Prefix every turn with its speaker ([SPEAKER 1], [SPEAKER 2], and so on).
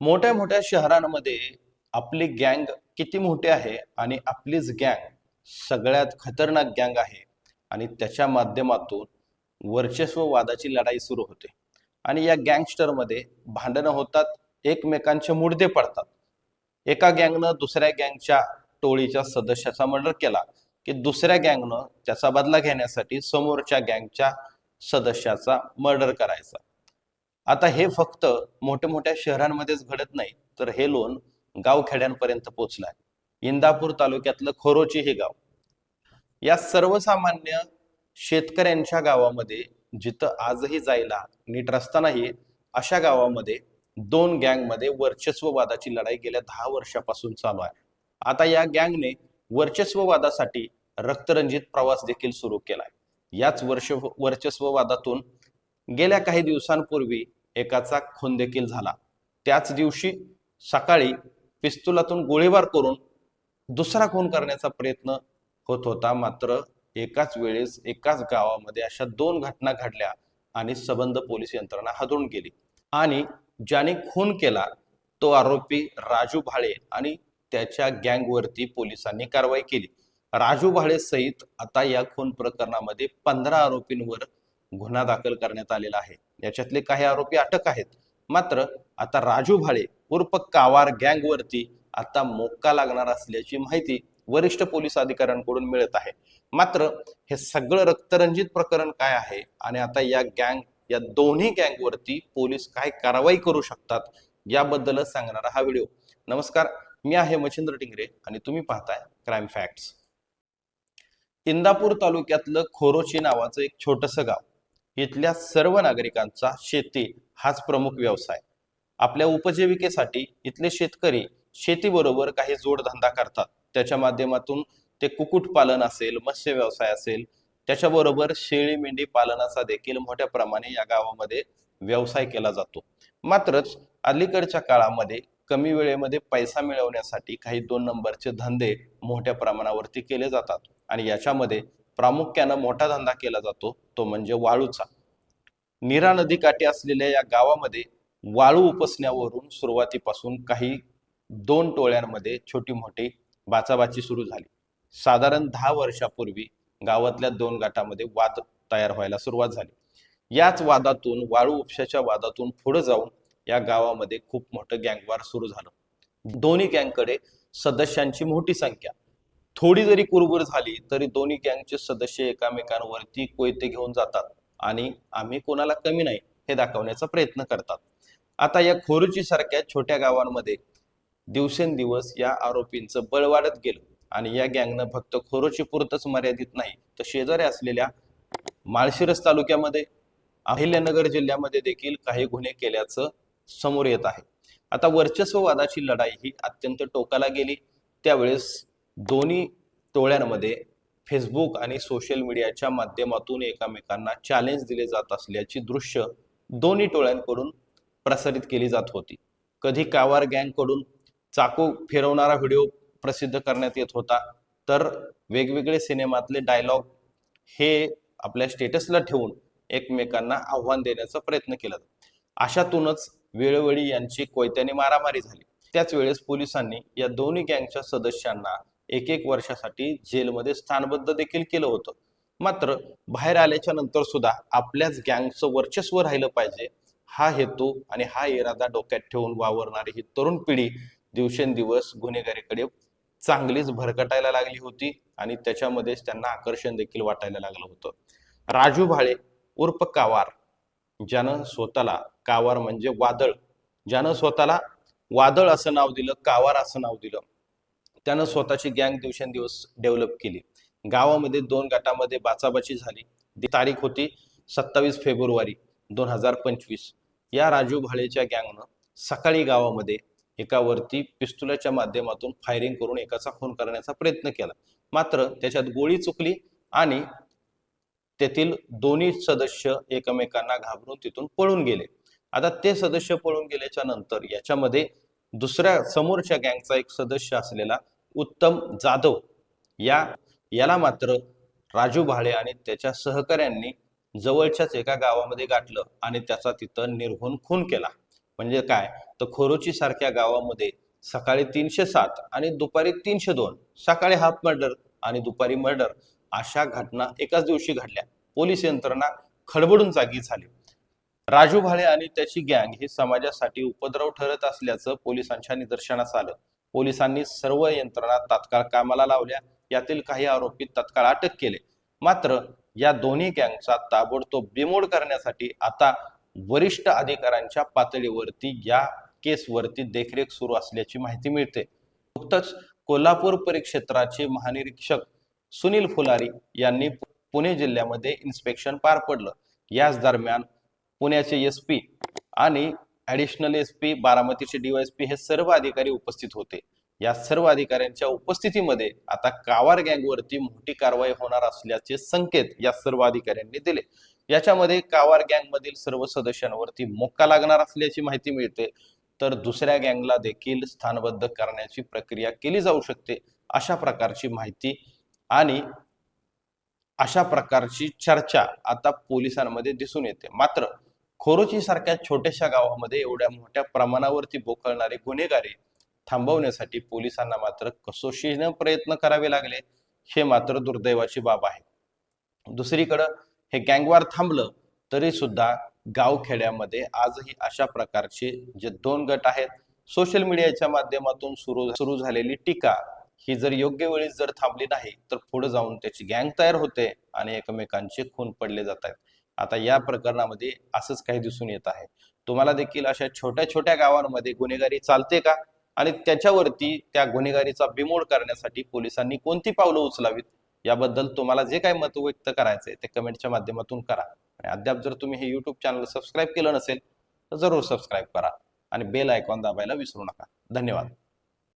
[SPEAKER 1] मोठ्या मोठ्या शहरांमध्ये आपली गँग किती मोठी आहे आणि आपलीच गँग सगळ्यात खतरनाक गँग आहे. आणि त्याच्या माध्यमातून वर्चस्व वादाची लढाई सुरू होते. आणि या गँगस्टरमध्ये भांडणं होतात एकमेकांचे मुडदे पडतात. एका गँगनं दुसऱ्या गँगच्या टोळीच्या सदस्याचा मर्डर केला की दुसऱ्या गँगनं त्याचा बदला घेण्यासाठी समोरच्या गँगच्या सदस्याचा मर्डर करायचा. आता हे फक्त मोठ्या मोठ्या शहरांमध्येच घडत नाही तर हे लोन गावखेड्यांपर्यंत पोचलाय. इंदापूर तालुक्यातलं खोरोची हे गाव. या सर्वसामान्य शेतकऱ्यांच्या गावामध्ये जिथं आजही जायला नीट रस्ता नाही अशा गावामध्ये दोन गँगमध्ये वर्चस्ववादाची लढाई गेल्या दहा वर्षापासून चालू आहे. आता या गँगने वर्चस्ववादासाठी रक्तरंजित प्रवास देखील सुरू केलाय. याच वर्ष वर्चस्ववादातून गेल्या काही दिवसांपूर्वी एकाचा खून देखील झाला. त्याच दिवशी सकाळी पिस्तुलातून गोळीबार करून दुसरा खून करण्याचा प्रयत्न होत होता. मात्र एकाच वेळेस एकाच गावामध्ये अशा दोन घटना घडल्या आणि सबंध पोलीस यंत्रणा हादरून गेली. आणि ज्याने खून केला तो आरोपी राजू भाळे आणि त्याच्या गँगवरती पोलिसांनी कारवाई केली. राजू भाळे सहित आता या खून प्रकरणामध्ये पंधरा आरोपींवर गुन्हा दाखल करण्यात आलेला आहे. याच्यातले काही आरोपी अटक आहेत. मात्र आता राजू भाळे उर्फ कावार गँगवरती आता मोक्का लागणार असल्याची माहिती वरिष्ठ पोलीस अधिकाऱ्यांकडून मिळत आहे. मात्र हे सगळं रक्तरंजित प्रकरण काय आहे? आणि आता या गँग या दोन्ही गँगवरती पोलीस काय कारवाई करू शकतात? याबद्दलच सांगणारा हा व्हिडिओ. नमस्कार मी आहे मच्छिंद्र टिंगरे आणि तुम्ही पाहताय क्राईम फॅक्ट्स इंदापूर तालुक्यातलं खोरोची नावाचं एक छोटस गाव इथल्या सर्व नागरिकांचा शेती हाच प्रमुख व्यवसाय. आपल्या उपजीविकेसाठी इथले शेतकरी शेतीबरोबर काही जोडधंदा करतात. त्याच्या माध्यमातून ते कुक्कुटपालन असेल मत्स्य व्यवसाय असेल त्याच्याबरोबर शेळी मेंढी पालनाचा देखील मोठ्या प्रमाणे या गावामध्ये व्यवसाय केला जातो. मात्रच अलीकडच्या काळामध्ये कमी वेळेमध्ये पैसा मिळवण्यासाठी काही दोन नंबरचे धंदे मोठ्या प्रमाणावरती केले जातात आणि याच्यामध्ये प्रामुख्यानं मोठा धंदा केला जातो तो म्हणजे वाळूचा. नीरा नदीकाठी असलेल्या या गावामध्ये वाळू उपसण्यावरून सुरुवातीपासून काही दोन टोळ्यांमध्ये छोटी मोठी बाचाबाची सुरू झाली. साधारण दहा वर्षापूर्वी गावातल्या दोन गटामध्ये वाद तयार व्हायला सुरुवात झाली. याच वादातून वाळू उपशाच्या वादातून पुढे जाऊन या गावामध्ये खूप मोठं गँगवार सुरू झालं. दोन्ही गँगकडे सदस्यांची मोठी संख्या. थोडी जरी कुरबुर झाली तरी दोन्ही गँगचे सदस्य एकामेकांवरती कोयते घेऊन जातात आणि आम्ही कोणाला कमी नाही हे दाखवण्याचा प्रयत्न करतात. आता या खोरुची सारख्या छोट्या गावांमध्ये दिवसेंदिवस या आरोपींचं बळ वाढत गेलं आणि या गँगनं फक्त खोरोची पुरतच मर्यादित नाही तर शेजारी असलेल्या माळशिरस तालुक्यामध्ये अहिल्यानगर जिल्ह्यामध्ये देखील काही गुन्हे केल्याचं समोर येत आहे. आता वर्चस्ववादाची लढाई ही अत्यंत टोकाला गेली. त्यावेळेस दोन्ही टोळ्यांमध्ये फेसबुक आणि सोशल मीडियाच्या माध्यमातून एकमेकांना चॅलेंज दिले जात असल्याची दृश्य दोन्ही टोळ्यांकडून प्रसारित केली जात होती. कधी कावार गँगकडून चाकू फिरवणारा व्हिडिओ प्रसिद्ध करण्यात येत होता तर वेगवेगळे सिनेमातले डायलॉग हे आपल्या स्टेटसला ठेवून एकमेकांना आव्हान देण्याचा प्रयत्न केला. अशातूनच वेळोवेळी यांची कोयत्याने मारामारी झाली. त्याच वेळेस पोलिसांनी या दोन्ही गँगच्या सदस्यांना एक एक वर्षासाठी जेलमध्ये स्थानबद्ध देखील केलं होतं. मात्र बाहेर आल्याच्यानंतर सुद्धा आपल्याच गँगचं वर्चस्व राहिलं पाहिजे. हा हेतू आणि हा इरादा डोक्यात ठेवून वावरणारी ही तरुण पिढी दिवसेंदिवस गुन्हेगारीकडे चांगलीच भरकटायला लागली होती आणि त्याच्यामध्येच त्यांना आकर्षण देखील वाटायला लागलं होतं. राजू भाळे उर्फ कावार ज्यानं स्वतःला कावार म्हणजे वादळ. ज्यानं स्वतःला वादळ असं नाव दिलं कावार असं नाव दिलं. त्यानं स्वतःची गँग दिवसेंदिवस डेव्हलप केली. गावामध्ये दोन गटामध्ये बाचाबाची झाली. ती तारीख होती सत्तावीस फेब्रुवारी दोन हजार पंचवीस. या राजू भाळेच्या गँगनं सकाळी गावामध्ये एकावरती पिस्तुलाच्या माध्यमातून फायरिंग करून एकाचा खून करण्याचा प्रयत्न केला. मात्र त्याच्यात गोळी चुकली आणि तेथील दोन्ही सदस्य एकमेकांना घाबरून तिथून पळून गेले. आता ते सदस्य पळून गेल्याच्यानंतर याच्यामध्ये दुसऱ्या समोरच्या गँगचा एक सदस्य असलेला उत्तम जाधव या याला मात्र राजू भाळे आणि त्याच्या सहकाऱ्यांनी जवळच्याच एका गावामध्ये गाठलं आणि त्याचा तिथं निर्घुण खून केला. म्हणजे काय? तर खोरोची सारख्या गावामध्ये सकाळी तीनशे सात आणि दुपारी तीनशे दोन सकाळी हाफ मर्डर आणि दुपारी मर्डर अशा घटना एकाच दिवशी घडल्या. पोलीस यंत्रणा खडबडून जागी झाली. राजू भाळे आणि त्याची गँग ही समाजासाठी उपद्रव ठरत असल्याचं पोलिसांच्या निदर्शनास आलं. पोलिसांनी सर्व यंत्रणा तात्काळ कामाला लावल्या. यातील काही आरोपी तत्काळ अटक केले. मात्र या दोन्ही गँगचा ताबडतोब बिमोड करण्यासाठी आता वरिष्ठ अधिकाऱ्यांच्या पातळीवरती या केसवरती देखरेख सुरू असल्याची माहिती मिळते. नुकतंच कोल्हापूर परिक्षेत्राचे महानिरीक्षक सुनील फुलारी यांनी पुणे जिल्ह्यामध्ये इन्स्पेक्शन पार पडलं. याच दरम्यान पुण्याचे एस पी आणि ऍडिशनल एस पी बारामतीचे डीवायएसपी हे सर्व अधिकारी उपस्थित होते. या सर्व अधिकाऱ्यांच्या उपस्थितीमध्ये आता कावार गँगवरती मोठी कारवाई होणार असल्याचे संकेत या सर्व अधिकाऱ्यांनी दिले. याच्यामध्ये कावार गँग मधील सर्व सदस्यांवरती मोक्का लागणार असल्याची माहिती मिळते. तर दुसऱ्या गँगला देखील स्थानबद्ध करण्याची प्रक्रिया केली जाऊ शकते अशा प्रकारची माहिती आणि अशा प्रकारची चर्चा आता पोलिसांमध्ये दिसून येते. मात्र खोरोची सारख्या छोट्याशा गावामध्ये एवढ्या मोठ्या प्रमाणावरती बोकळणारे गुन्हेगारी थांबवण्यासाठी पोलिसांना मात्र कसोशीनं प्रयत्न करावे लागले. हे मात्र दुर्दैवाची बाब आहे. दुसरीकडं हे गँगवार थांबलं तरी सुद्धा गावखेड्यामध्ये आजही अशा प्रकारचे जे दोन गट आहेत सोशल मीडियाच्या माध्यमातून सुरू सुरू झालेली टीका ही जर योग्य वेळी जर थांबली नाही तर पुढे जाऊन त्याची गँग तयार होते आणि एकमेकांचे खून पडले जात आहेत. आता या प्रकरणामध्ये असंच काही दिसून येत आहे. तुम्हाला देखील अशा छोट्या छोट्या गावांमध्ये गुन्हेगारी चालते का? आणि त्याच्यावरती त्या गुन्हेगारीचा बिमोड करण्यासाठी पोलिसांनी कोणती पावलं उचलावीत? याबद्दल तुम्हाला जे काही मत व्यक्त करायचंय ते कमेंटच्या माध्यमातून करा. आणि अद्याप जर तुम्ही हे युट्यूब चॅनल सबस्क्राईब केलं नसेल तर जरूर सबस्क्राईब करा. आणि बेल आयकॉन दाबायला विसरू नका. धन्यवाद.